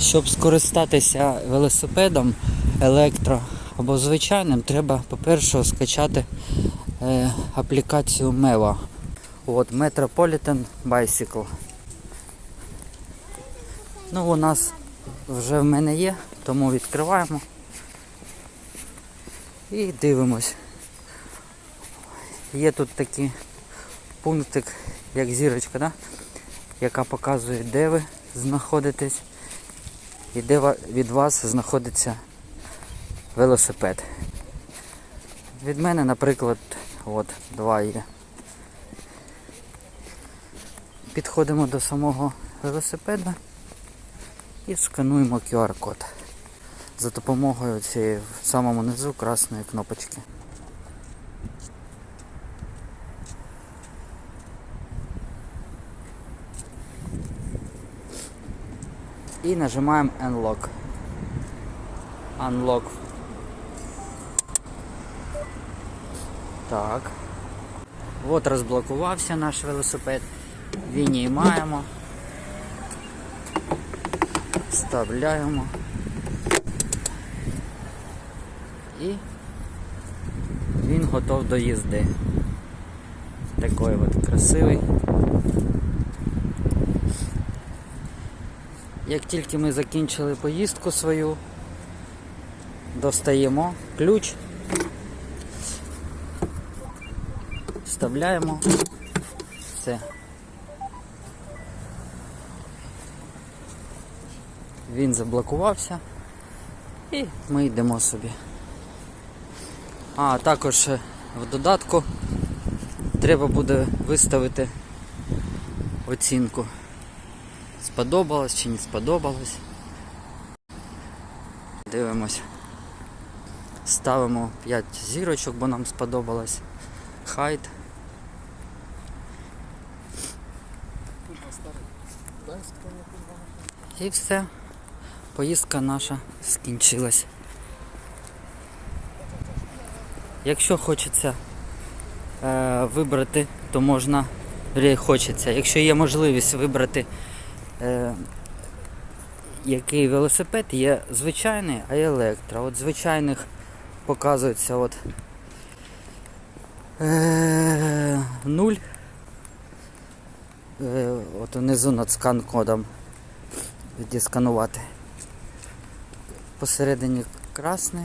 Щоб скористатися велосипедом електро або звичайним, треба, по-перше, скачати е, аплікацію Meva. От Metropolitan Bicycle. Ну, у нас вже в мене є, тому відкриваємо і дивимось. Є тут такий пунктик, як зірочка, да? яка показує, де ви знаходитесь і де від вас знаходиться велосипед. Від мене, наприклад, от два є. Підходимо до самого велосипеда і скануємо QR-код за допомогою цієї в самому низу красної кнопочки. І нажимаємо Unlock. Unlock. Так. От розблокувався наш велосипед. Вініймаємо. Вставляємо. І він готов до їзди. Такий от красивий. Як тільки ми закінчили поїздку свою, достаємо ключ, вставляємо все. Він заблокувався і ми йдемо собі. А також е, в додатку треба буде виставити оцінку. Сподобалось чи не сподобалось. Дивимось. Ставимо 5 зірочок, бо нам сподобалось. Хайт. І все. Поїздка наша скінчилась. Якщо хочеться е, вибрати, то можна, хочеться, якщо є можливість вибрати який велосипед, є звичайний, а електро. От звичайних показується от е, 0. Е, от внизу над скан кодом де. Посередині красний.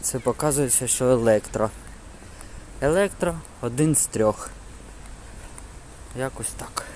Це показується, що електро. Електро один з трьох. Якось так.